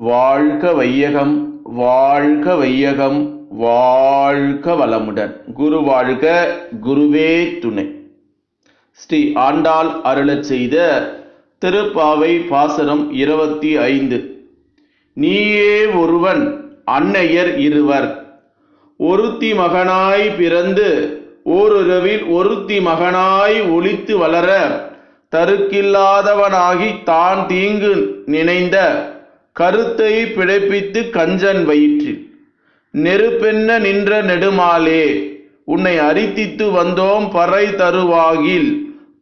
வாழ்க வையகம் வாழ்க வையகம் வாழ்க வளமுடன். குரு வாழ்க குருவே துணை. ஸ்ரீ ஆண்டாள் அருளச் செய்த திருப்பாவை பாசனம் இருபத்தி ஐந்து. நீயே ஒருவன் அன்னையர் இருவர். ஒருத்தி மகனாய் பிறந்து ஓருறவில் ஒருத்தி மகனாய் ஒளித்து வளர தருக்கில்லாதவனாகி தான் தீங்கு நினைந்த. கருத்தை பிழைப்பித்து கஞ்சன் வயிற்றில் நெருப்பென்ன நின்ற நெடுமாலே உன்னை அரித்தித்து வந்தோம் பறை தருவாகில்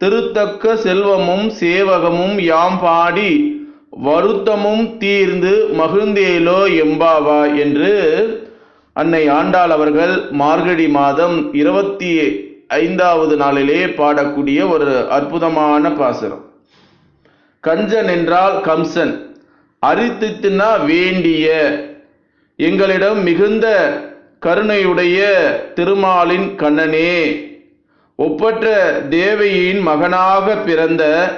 திருத்தக்க செல்வமும் சேவகமும் யாம் பாடி வருத்தமும் தீர்ந்து மகிழ்ந்தேலோ எம்பாவா என்று அன்னை ஆண்டாள் அவர்கள் மார்கழி மாதம் இருபத்தி ஐந்தாவது நாளிலே பாடக்கூடிய ஒரு அற்புதமான பாசுரம். கஞ்சன் என்றால் கம்சன். அரித்தித்துனா வேண்டிய. எங்களிடம் மிகுந்த கருணையுடைய திருமாலின் கண்ணனே ஒப்பற்ற தேவையின் மகனாக பிறந்த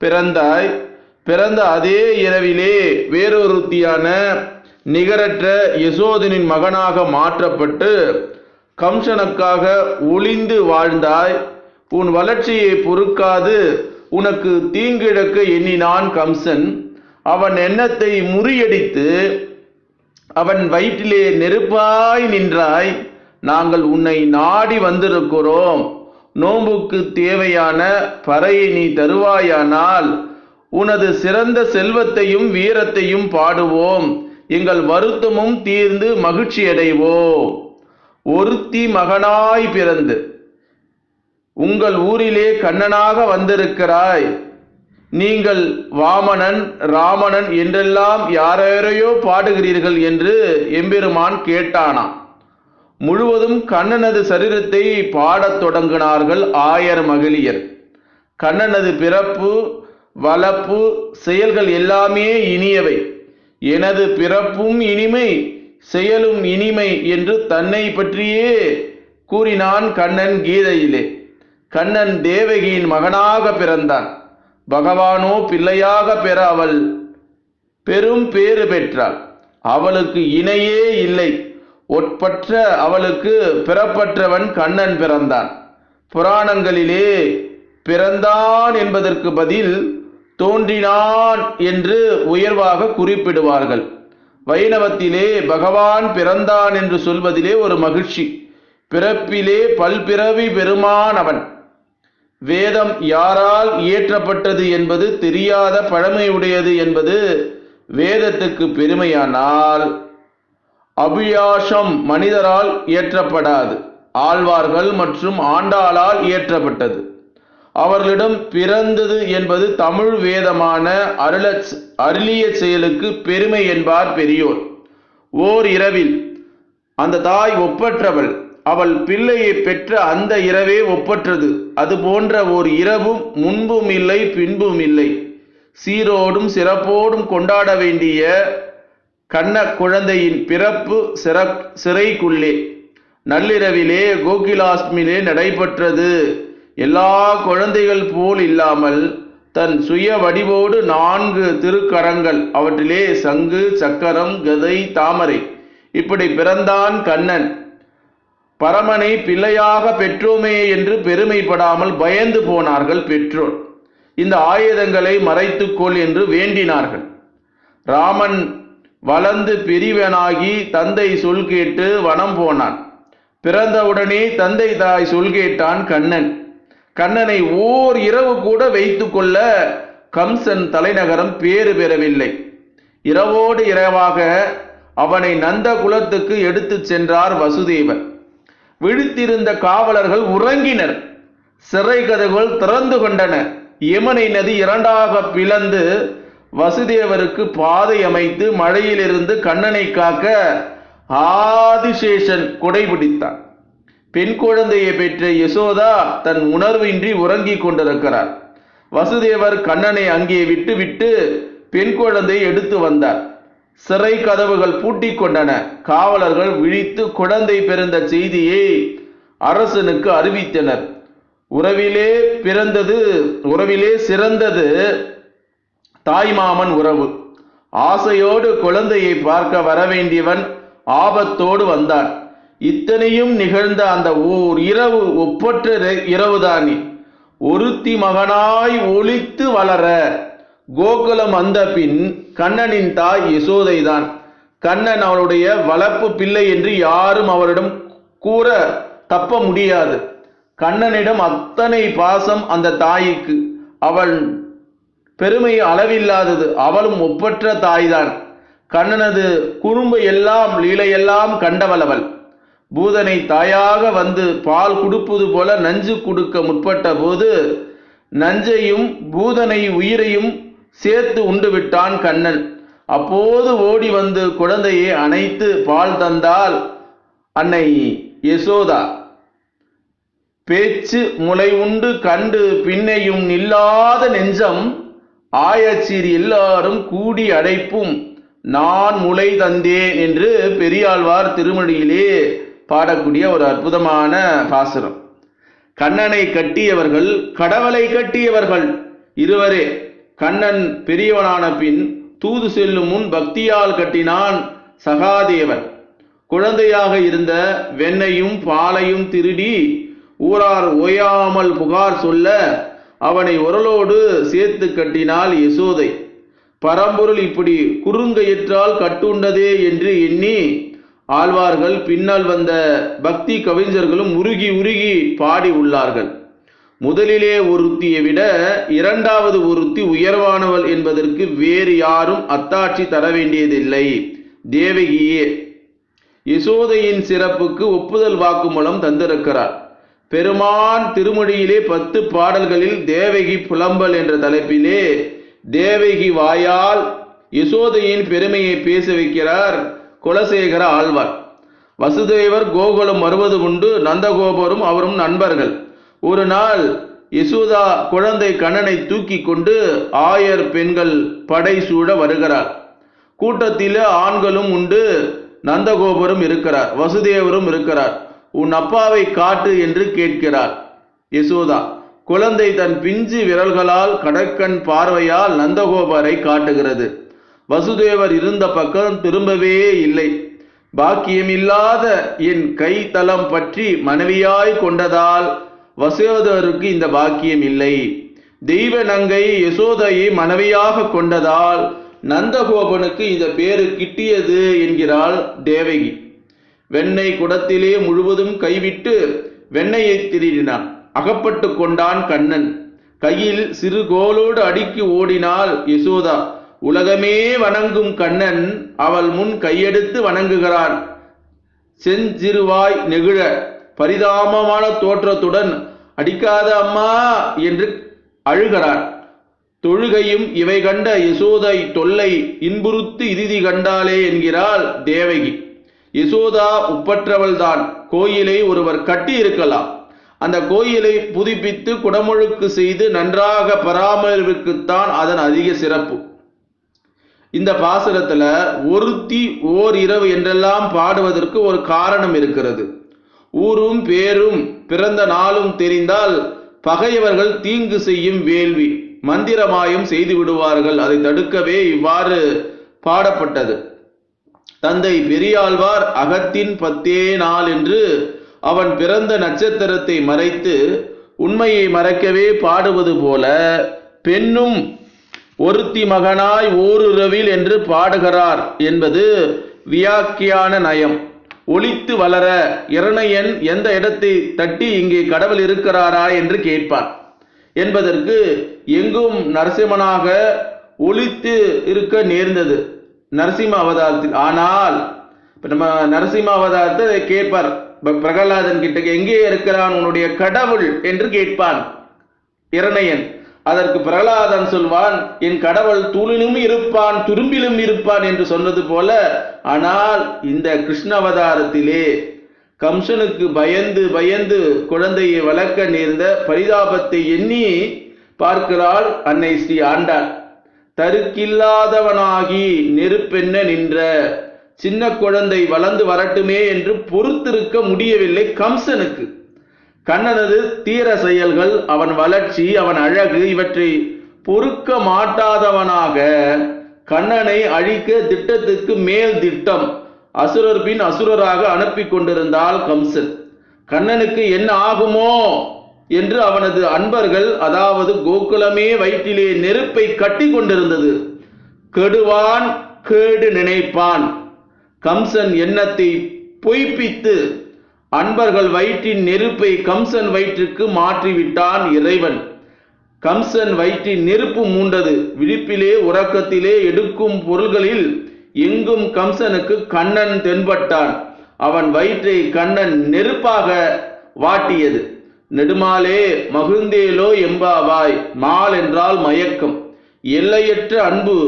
பிறந்தாய் பிறந்த அதே இரவிலே வேறொருத்தியான நிகரற்ற யசோதனின் மகனாக மாற்றப்பட்டு கம்சனுக்காக ஒளிந்து வாழ்ந்தாய். உன் வளர்ச்சியை பொறுக்காது. உனக்கு தீங்கிழக்க எண்ணினான் கம்சன். அவன் எண்ணத்தை முறியடித்து அவன் வயிற்றிலே நெருப்பாய் நின்றாய். நாங்கள் உன்னை நாடி வந்திருக்கிறோம். நோம்புக்கு தேவையான பறையை நீ தருவாயானால் உனது சிறந்த செல்வத்தையும் வீரத்தையும் பாடுவோம். எங்கள் வருத்தமும் தீர்ந்து மகிழ்ச்சி அடைவோம் ஒருத்தி மகனாய் பிறந்து உங்கள் ஊரிலே கண்ணனாக வந்திருக்கிறாய். நீங்கள் வாமனன் ராமணன் என்றெல்லாம் யாரையோ பாடுகிறீர்கள் என்று எம்பெருமான் கேட்டானாம். முழுவதும் கண்ணனது சரீரத்தை பாடத் தொடங்கினார்கள் ஆயர் மகளியர் கண்ணனது பிறப்பு வளப்பு செயல்கள் எல்லாமே இனியவை. எனது பிறப்பும் இனிமை செயலும் இனிமை என்று தன்னை பற்றியே கூறினான் கண்ணன் கீதையிலே. கண்ணன் தேவகியின் மகனாக பிறந்தான். பகவானோ பிள்ளையாக பெற அவள் பெரும் பேறு பெற்றாள். அவளுக்கு இணையே இல்லை. ஒட்பற்ற அவளுக்கு பிறப்பற்றவன் கண்ணன் பிறந்தான். புராணங்களிலே பிறந்தான் என்பதற்கு பதில் தோன்றினான் என்று உயர்வாக குறிப்பிடுவார்கள். வைணவத்திலே பகவான் பிறந்தான் என்று சொல்வதிலே ஒரு மகிழ்ச்சி. பிறப்பிலே பல்பிறவி பெருமான் அவன். வேதம் யாரால் இயற்றப்பட்டது என்பது தெரியாத பழமையுடையது என்பது வேதத்துக்கு பெருமையானால் அபியாசம் மனிதரால் இயற்றப்படாது. ஆழ்வார்கள் மற்றும் ஆண்டாளால் இயற்றப்பட்டது. அவர்களிடம் பிறந்தது என்பது தமிழ் வேதமான அருள அருளிய செயலுக்கு பெருமை என்பார் பெரியோர். ஓர் இரவில் அந்த தாய் ஒப்பற்றவள். அவள் பிள்ளையை பெற்ற அந்த இரவே ஒப்பற்றது. அது போன்ற ஓர் இரவும் முன்பும் இல்லை பின்பும் இல்லை. சீரோடும் சிறப்போடும் கொண்டாட வேண்டிய கண்ண குழந்தையின் பிறப்பு சிற சிறைக்குள்ளே நள்ளிரவிலே கோகிலாஸ்மிலே நடைபெற்றது. எல்லா குழந்தைகள் போல் இல்லாமல் தன் சுய வடிவோடு நான்கு திருக்கரங்கள் அவற்றிலே சங்கு சக்கரம் கதை தாமரை. இப்படி பிறந்தான் கண்ணன். பரமனை பிள்ளையாக பெற்றோமே என்று பெருமைப்படாமல் பயந்து போனார்கள் பெற்றோர். இந்த ஆயுதங்களை மறைத்துக்கொள் என்று வேண்டினார்கள். ராமன் வளர்ந்து பெரியவனாகி தந்தை சொல் கேட்டு வனம் போனான். பிறந்தவுடனே தந்தை தாய் சொல் கேட்டான் கண்ணன். கண்ணனை ஓர் இரவு கூட வைத்து கொள்ள கம்சன் தலைநகரம் பேறு பெறவில்லை. இரவோடு இரவாக அவனை நந்த குலத்துக்கு எடுத்துச் சென்றார் வசுதேவர் விழித்திருந்த காவலர்கள் உறங்கினர். சிறை கதவுகள் திறந்து கொண்டன. யமுனை நதி இரண்டாக பிளந்து வசுதேவருக்கு பாதை அமைத்து மழையிலிருந்து கண்ணனை காக்க ஆதிசேஷன் கொடைபிடித்தான். பெண் குழந்தையை பெற்ற யசோதா தன் உணர்வின்றி உறங்கிக் கொண்டிருக்கிறார். வசுதேவர் கண்ணனை அங்கே விட்டுவிட்டு பெண் குழந்தையை எடுத்து வந்தார். சிறை கதவுகள் பூட்டிக் கொண்டன. காவலர்கள் விழித்து குழந்தை பிறந்த செய்தியை அரசனுக்கு அறிவித்தனர். உறவிலே பிறந்தது உறவிலே சிறந்தது தாய்மாமன் உறவு. ஆசையோடு குழந்தையை பார்க்க வரவேண்டியவன் ஆபத்தோடு வந்தான். இத்தனையும் நிகழ்ந்த அந்த ஓர் இரவு ஒப்பற்ற இரவுதானே. ஒருத்தி மகனாய் ஒழித்து வளர கோகுலம் வந்த பின் கண்ணனின் தாய் யசோதைதான். கண்ணன் அவளுடைய வளர்ப்பு பிள்ளை என்று யாரும் அவரிடம் கூற தப்ப முடியாது. கண்ணனிடம் அத்தனை பாசம் அந்த தாய்க்கு. அவள் பெருமை அளவில்லாதது. அவளும் ஒப்பற்ற தாய்தான். கண்ணனது குறும்பு எல்லாம் லீலையெல்லாம் கண்டவளவள். பூதனை தாயாக வந்து பால் கொடுப்பது போல நஞ்சு கொடுக்க முற்பட்ட போது நஞ்சையும் பூதனை உயிரையும் சேர்த்து உண்டு விட்டான் கண்ணன். அப்போது ஓடி வந்து குழந்தையை அணைத்து பால் தந்தால் அன்னை யசோதா. பேச்சு முளை உண்டு கண்டு பின்னையும் நில்லாத நெஞ்சம் ஆயச்சீர் எல்லாரும் கூடி அடைப்பும் நான் முளை தந்தேன் என்று பெரியாழ்வார் திருமொழியிலே பாடக்கூடிய ஒரு அற்புதமான பாசுரம். கண்ணனை கட்டியவர்கள் கடவுளை கட்டியவர்கள் இருவரே. கண்ணன் பெரியவனான பின் தூது செல்லும் முன் பக்தியால் கட்டினான் சகாதேவன். குழந்தையாக இருந்த வெண்ணையும் பாலையும் திருடி ஊரார் ஓயாமல் புகார் சொல்ல அவனை உரலோடு சேர்த்து கட்டினாள் யசோதை. பரம்பொருள் இப்படி குறுங்கயிற்றால் கட்டுண்டதே என்று எண்ணி ஆழ்வார்கள் பின்னால் வந்த பக்தி கவிஞர்களும் உருகி உருகி பாடி உள்ளார்கள். முதலிலே ஒருத்தியை விட இரண்டாவது ஒருத்தி உயர்வானவள் என்பதற்கு வேறு யாரும் அத்தாட்சி தர வேண்டியதில்லை. தேவகியே யசோதையின் சிறப்புக்கு ஒப்புதல் வாக்குமூலம் தந்திருக்கிறார். பெருமான் திருமொழியிலே பத்து பாடல்களில் தேவகி புலம்பல் என்ற தலைப்பிலே தேவகி வாயால் யசோதையின் பெருமையை பேச வைக்கிறார் குலசேகர ஆழ்வார். வசுதேவர் கோகுலம் வருவது உண்டு நந்தகோபரும் அவரும் நண்பர்கள். ஒரு நாள் யசோதா குழந்தை கண்ணனை தூக்கி கொண்டு ஆயர் பெண்கள் படை சூழ வருகிறார். கூட்டத்தில் ஆண்களும் உண்டு நந்தகோபரும் இருக்கிறார் வசுதேவரும் இருக்கிறார். உன் அப்பாவை காட்டு என்று கேட்கிறார் யசோதா. குழந்தை தன் பிஞ்சு விரல்களால் கடற்கண் பார்வையால் நந்தகோபரை காட்டுகிறது. வசுதேவர் இருந்த பக்கம் திரும்பவே இல்லை. பாக்கியமில்லாத என் கை பற்றி மனைவியாய் கொண்டதால் வசுதேவருக்கு இந்த பாக்கியம் இல்லை. தெய்வ நங்கை யசோதையை மனைவியாக கொண்டதால் நந்தகோபனுக்கு இந்த பேரு கிட்டியது என்கிறாள் தேவகி. வெண்ணெய் குடத்திலே முழுவதும் கைவிட்டு வெண்ணெயை திருடினான். அகப்பட்டு கொண்டான் கண்ணன். கையில் சிறு கோலோடு அடுக்கி ஓடினாள் யசோதா. உலகமே வணங்கும் கண்ணன் அவள் முன் கையெடுத்து வணங்குகிறான். செஞ்சிறுவாய் நெகிழ பரிதாபமான தோற்றத்துடன் அடிக்காத அம்மா என்று அழுகிறார். தொழுகையும் இவை கண்ட யசோதை தொல்லை இன்புறுத்து இறுதி கண்டாலே என்கிறாள் தேவகி. யசோதா உப்பற்றவள்தான். கோயிலை ஒருவர் கட்டி இருக்கலாம் அந்த கோயிலை புதுப்பித்து குடமுழுக்கு செய்து நன்றாக பராமரிப்புக்குத்தான் அதன் அதிக சிறப்பு. இந்த பாசுரத்துல ஒருத்தி ஓர் இரவு என்றெல்லாம் பாடுவதற்கு ஒரு காரணம் இருக்கிறது. ஊரும் பேரும் பிறந்த நாளும் தெரிந்தால் பகையவர்கள் தீங்கு செய்யும் வேள்வி மந்திரமாயம் செய்து விடுவார்கள். அதை தடுக்கவே இவ்வாறு பாடப்பட்டது. தந்தை பெரியாழ்வார் அகத்தின் பத்தே நாள் என்று அவன் பிறந்த நட்சத்திரத்தை மறைத்து உண்மையை மறைக்கவே பாடுவது போல பெண்ணும் ஒருத்தி மகனாய் ஓருறவில் என்று பாடுகிறார் என்பது வியாக்கியான நயம். ஒளித்து வளர இரணையன் எந்த இடத்தை தட்டி இங்கே கடவுள் இருக்கிறாரா என்று கேட்பான் என்பதற்கு எங்கும் நரசிம்மனாக ஒளித்து இருக்க நேர்ந்தது. நரசிம்ம அவதாரத்தில். ஆனால் இப்போ நம்ம நரசிம்ம அவதாரத்தை கேட்பார். இப்போ பிரகலாதன் கிட்ட எங்கே இருக்கிறான் உன்னுடைய கடவுள்? என்று கேட்பான் இரணையன். அதற்கு பிரகலாதன் சொல்வான் என் கடவுள் தூணிலும் இருப்பான் துரும்பிலும் இருப்பான் என்று சொன்னது போல ஆனால் இந்த கிருஷ்ணவதாரத்திலே கம்சனுக்கு பயந்து பயந்து குழந்தையை வளர்க்க நேர்ந்த பரிதாபத்தை எண்ணி பார்க்கிறாள் அன்னை ஸ்ரீ ஆண்டாள். தருக்கில்லாதவனாகி நெருப்பென்ன நின்ற சின்ன குழந்தை வளர்ந்து வரட்டுமே என்று பொறுத்திருக்க முடியவில்லை கம்சனுக்கு. கண்ணனது தீர செயல்கள் அவன் வளர்ச்சி அவன் அழகு இவற்றை பொறுக்க மாட்டாதவனாக கண்ணனை அழிக்க திட்டத்துக்கு மேல் திட்டம். அசுரர் பின் அசுரராக அனுப்பி கொண்டிருந்தால் கம்சன். கண்ணனுக்கு என்ன ஆகுமோ என்று அவனது அன்பர்கள் அதாவது கோகுலமே வயிற்றிலே நெருப்பை கட்டி கொண்டிருந்தது. கெடுவான் கேடு நினைப்பான். கம்சன் எண்ணத்தை பொய்ப்பித்து அன்பர்கள் வயிற்றின் நெருப்பை கம்சன் வயிற்றுக்கு மாற்றிவிட்டான் இறைவன். கம்சன் வயிற்றின் நெருப்பு மூண்டது. விழிப்பிலே உறக்கத்திலே எடுக்கும் பொருள்களில் எங்கும் கம்சனுக்கு கண்ணன் தென்பட்டான். அவன் வயிற்றை கண்ணன் நெருப்பாக வாட்டியது. நெடுமாலே மகிழ்ந்தேலோ எம்பாவாய் மால் என்றால் மயக்கம். எல்லையற்ற அன்பு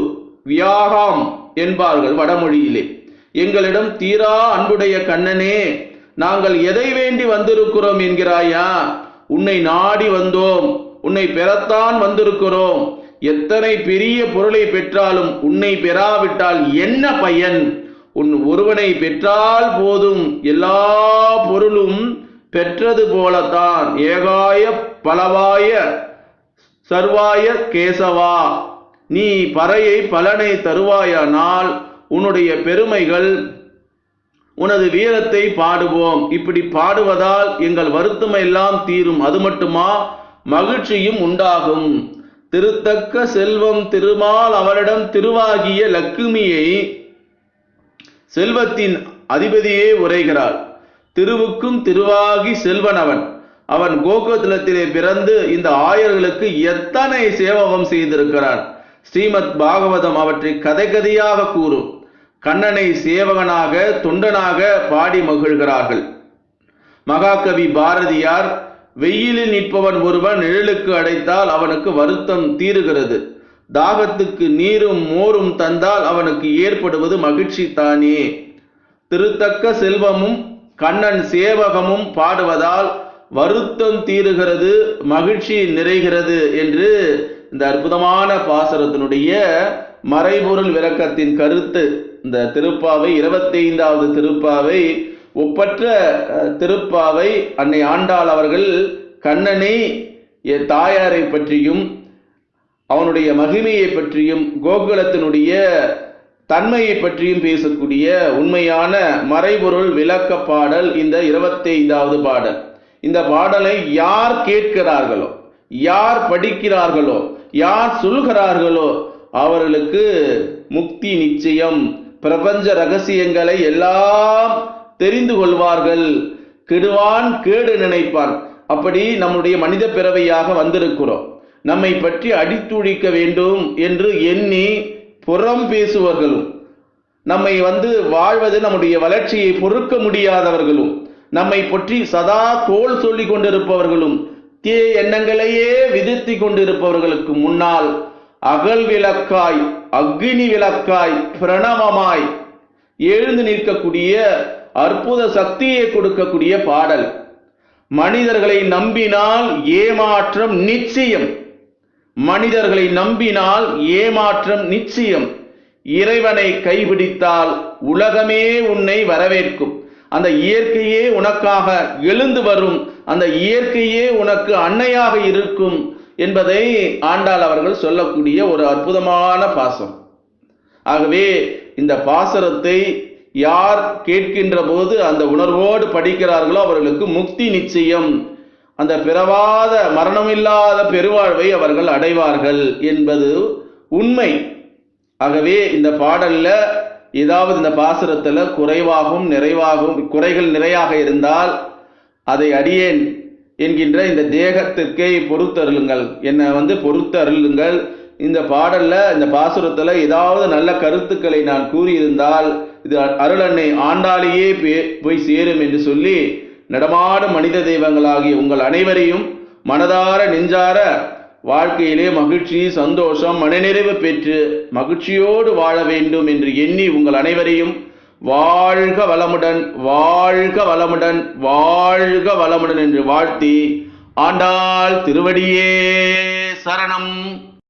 வியாகாம் என்பார்கள் வடமொழியிலே. எங்களிடம் தீரா அன்புடைய கண்ணனே நாங்கள் எதை வேண்டி வந்திருக்கிறோம் என்கிறாயா? உன்னை நாடி வந்தோம். உன்னை பெறத்தான் வந்திருக்கிறோம். எத்தனை பெரிய பொருளை பெற்றாலும் உன்னை பெறாவிட்டால் என்ன பயன்? உன் ஒருவனை பெற்றால் போதும். எல்லா பொருளும் பெற்றது போலத்தான். ஏகாய பலவாய சர்வாய கேசவா. நீ பறையை பலனை தருவாயானால் உன்னுடைய பெருமைகள் உனது வீரத்தை பாடுவோம். இப்படி பாடுவதால் எங்கள் வருத்தம் எல்லாம் தீரும். அது மட்டுமா? மகிழ்ச்சியும் உண்டாகும். திருத்தக்க செல்வம் திருமால் அவரிடம் திருவாகிய லக்குமியை செல்வத்தின் அதிபதியே உரைகிறார் திருவுக்கும் திருவாகி செல்வன் அவன் அவன் கோகுலத்திலே பிறந்து இந்த ஆயர்களுக்கு எத்தனை சேவகம் செய்திருக்கிறான். ஸ்ரீமத் பாகவதம் அவற்றை கதை கதையாக கூறும். கண்ணனை சேவகனாக தொண்டனாக பாடி மகிழ்கிறார்கள். மகாகவி பாரதியார் வெயிலில் நிற்பவன் ஒருவன் நிழலுக்கு அடைத்தால் அவனுக்கு வருத்தம் தீருகிறது. தாகத்துக்கு நீரும் மோரும் தந்தால் அவனுக்கு ஏற்படுவது மகிழ்ச்சி தானே. திருத்தக்க செல்வமும் கண்ணன் சேவகமும் பாடுவதால் வருத்தம் தீருகிறது மகிழ்ச்சி நிறைகிறது என்று இந்த அற்புதமான பாசரத்தினுடைய மறைபொருள் விளக்கத்தின் கருத்து. இந்த திருப்பாவை இருபத்தைந்தாவது திருப்பாவை ஒப்பற்ற திருப்பாவை அன்னை ஆண்டாள் அவர்கள் கண்ணனை என் தாயாரை பற்றியும் அவனுடைய மகிமையை பற்றியும் கோகுலத்தினுடைய தன்மையை பற்றியும் பேசக்கூடிய உண்மையான மறைபொருள் விளக்க பாடல் இந்த இருபத்தைந்தாவது பாடல். இந்த பாடலை யார் கேட்கிறார்களோ யார் படிக்கிறார்களோ யார் சொல்கிறார்களோ அவர்களுக்கு முக்தி நிச்சயம். பிரபஞ்ச ரகசியங்களை எல்லாம் தெரிந்து கொள்வார்கள். கெடுவான் கேடு நினைப்பான் அப்படி நம்முடைய மனித பிறவையாக வந்திருக்கிறோம். நம்மை பற்றி அடித்துழிக்க வேண்டும் என்று எண்ணி புறம் பேசுவர்களும் நம்மை வந்து வாழ்வது நம்முடைய வளர்ச்சியை பொறுக்க முடியாதவர்களும் நம்மை பற்றி சதா தோல் சொல்லி கொண்டிருப்பவர்களும் தீய எண்ணங்களையே விதித்து கொண்டிருப்பவர்களுக்கு முன்னால் அகல் விளக்காய் அக்னி விளக்காய் பிரணவமாய் எழுந்து நிற்கக்கூடிய அற்புத சக்தியை கொடுக்கக்கூடிய பாடல். மனிதர்களை நம்பினால் ஏமாற்றம் நிச்சயம். மனிதர்களை நம்பினால் ஏமாற்றம் நிச்சயம். இறைவனை கைபிடித்தால் உலகமே உன்னை வரவேற்கும். அந்த இயற்கையே உனக்காக எழுந்து வரும். அந்த இயற்கையே உனக்கு அன்னையாக இருக்கும். என்பதை ஆண்டாள் அவர்கள் சொல்லக்கூடிய ஒரு அற்புதமான பாசம். ஆகவே இந்த பாசரத்தை யார் கேட்கின்ற போது அந்த உணர்வோடு படிக்கிறார்களோ அவர்களுக்கு முக்தி நிச்சயம். அந்த பிறவாத மரணமில்லாத பெருவாழ்வை அவர்கள் அடைவார்கள் என்பது உண்மை. ஆகவே இந்த பாடல்ல ஏதாவது இந்த பாசரத்தில் குறைவாகவும் நிறைவாகவும் குறைகள் நிறையாக இருந்தால் அதை அடியேன். என்கின்ற இந்த தேகத்திற்கே பொறுத்தருளுங்கள். என்னை வந்து பொறுத்தருளுங்கள். இந்த பாடல்ல இந்த பாசுரத்துல ஏதாவது நல்ல கருத்துக்களை நான் கூறியிருந்தால் இது அருளன்னை ஆண்டாலேயே போய் சேரும் என்று சொல்லி நடமாடும் மனித தெய்வங்களாகிய உங்கள் அனைவரையும் மனதார நெஞ்சார வாழ்க்கையிலே மகிழ்ச்சி சந்தோஷம் மனநிறைவு பெற்று மகிழ்ச்சியோடு வாழ வேண்டும் என்று எண்ணி உங்கள் அனைவரையும் வாழ்க வளமுடன் வாழ்க வளமுடன் வாழ்க வளமுடன் என்று வாழ்த்தி ஆண்டாள் திருவடியே சரணம்.